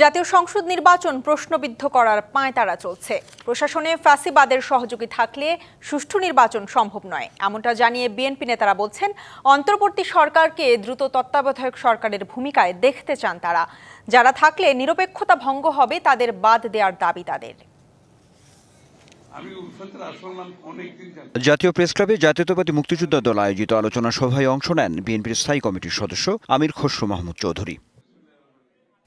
জাতীয় সংসদ নির্বাচন প্রশ্নবিদ্ধ করার পাঁয়তারা চলছে। প্রশাসনে ফ্যাসিবাদের সহযোগী থাকলে সুষ্ঠু নির্বাচন সম্ভব নয় এমনটা জানিয়ে বিএনপি নেতারা বলছেন অন্তর্বর্তী সরকারকে দ্রুত তত্ত্বাবধায়ক সরকারের ভূমিকায় দেখতে চান তারা। যারা থাকলে নিরপেক্ষতা ভঙ্গ হবে তাদের বাদ দেওয়ার দাবি তাদের। জাতীয় প্রেস ক্লাবে জাতীয়তাবাদী মুক্তিযোদ্ধা দল আয়োজিত আলোচনা সভায় অংশ নেন বিএনপির স্থায়ী কমিটির সদস্য আমির খসরু মাহমুদ চৌধুরী।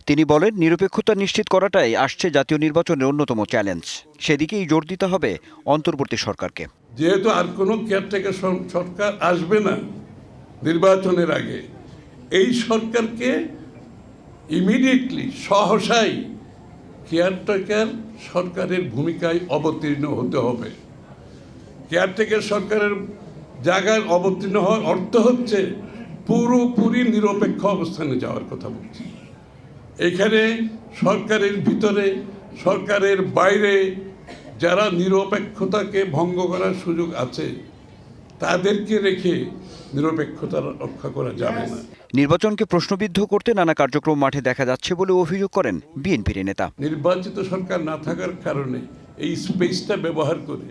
তিনি বলেন, নিরপেক্ষতা নিশ্চিত করাটাই আসছে জাতীয় নির্বাচনের অন্যতম চ্যালেঞ্জ। সেদিকেই জোর দিতে হবে অন্তর্বর্তী সরকারকে। যেহেতু আর কোনো কেয়ারটেকার সরকার আসবে না নির্বাচনের আগে, এই সরকারকে ইমিডিয়েটলি সহসাই কেয়ারটেকার সরকারের ভূমিকায় অবতীর্ণ হতে হবে। কেয়ারটেকার সরকারের জায়গায় অবতীর্ণ হওয়ার অর্থ হচ্ছে পুরোপুরি নিরপেক্ষ অবস্থানে যাওয়ার কথা বলছি। এখানে সরকারের ভিতরে সরকারের বাইরে যারা নিরপেক্ষতাকে ভঙ্গ করার সুযোগ আছে তাদেরকে রেখে নিরপেক্ষতা রক্ষা করা যাবে না। নির্বাচনকে প্রশ্নবিদ্ধ করতে নানা কার্যক্রম মাঠে দেখা যাচ্ছে বলে অভিযোগ করেন বিএনপির নেতা। নির্বাচিত সরকার না থাকার কারণে এই স্পেসটা ব্যবহার করে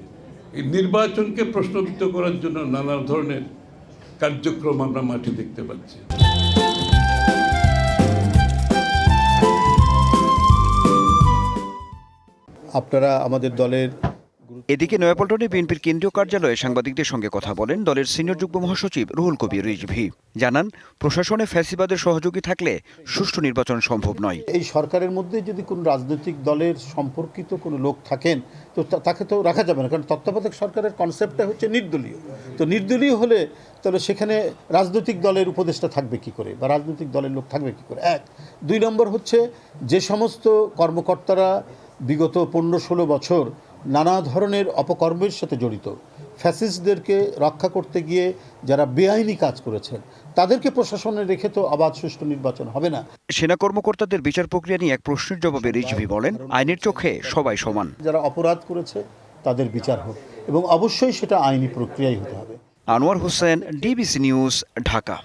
এই নির্বাচনকে প্রশ্নবিদ্ধ করার জন্য নানা ধরনের কার্যক্রম আমরা মাঠে দেখতে পাচ্ছি। আপনারা আমাদের দলের এদিকে নয়াপল্টনে বিএনপির কেন্দ্রীয় কার্যালয়ে সাংবাদিকদের সঙ্গে কথা বলেন দলের সিনিয়র যুগ্ম মহাসচিব রুহুল কবির রিজভি। জানান প্রশাসনে ফ্যাসিবাদের সহযোগী থাকলে সুষ্ঠু নির্বাচন সম্ভব নয়। এই সরকারের মধ্যে যদি কোনো রাজনৈতিক দলের সম্পর্কিত কোনো লোক থাকেন তো তাকে তো রাখা যাবে না কারণ তত্ত্বাবধায়ক সরকারের কনসেপ্টটা হচ্ছে নির্দলীয়। তো নির্দলীয় হলে তাহলে সেখানে রাজনৈতিক দলের উপদেষ্টা থাকবে কি করে? বা রাজনৈতিক দলের লোক থাকবে কি করে? এক। দুই নম্বর হচ্ছে যে সমস্ত কর্মকর্তারা বিগত পনেরো ষোলো বছর নানা ধরনের অপকর্মের সাথে জড়িত। ফ্যাসিস্টদেরকে রক্ষা করতে গিয়ে যারা বেআইনি কাজ করেছেন তাদেরকে প্রশাসনে রেখে তো আবাদ সুষ্ঠু নির্বাচন হবে না। সেনা কর্মকর্তাদের বিচার প্রক্রিয়া নিয়ে এক প্রশ্নের জবাবে রিজভি বলেন আইনের চোখে সবাই সমান। যারা অপরাধ করেছে তাদের বিচার হোক এবং অবশ্যই সেটা আইনি প্রক্রিয়াই হতে হবে। Anwar Hossain DBC news Dhaka.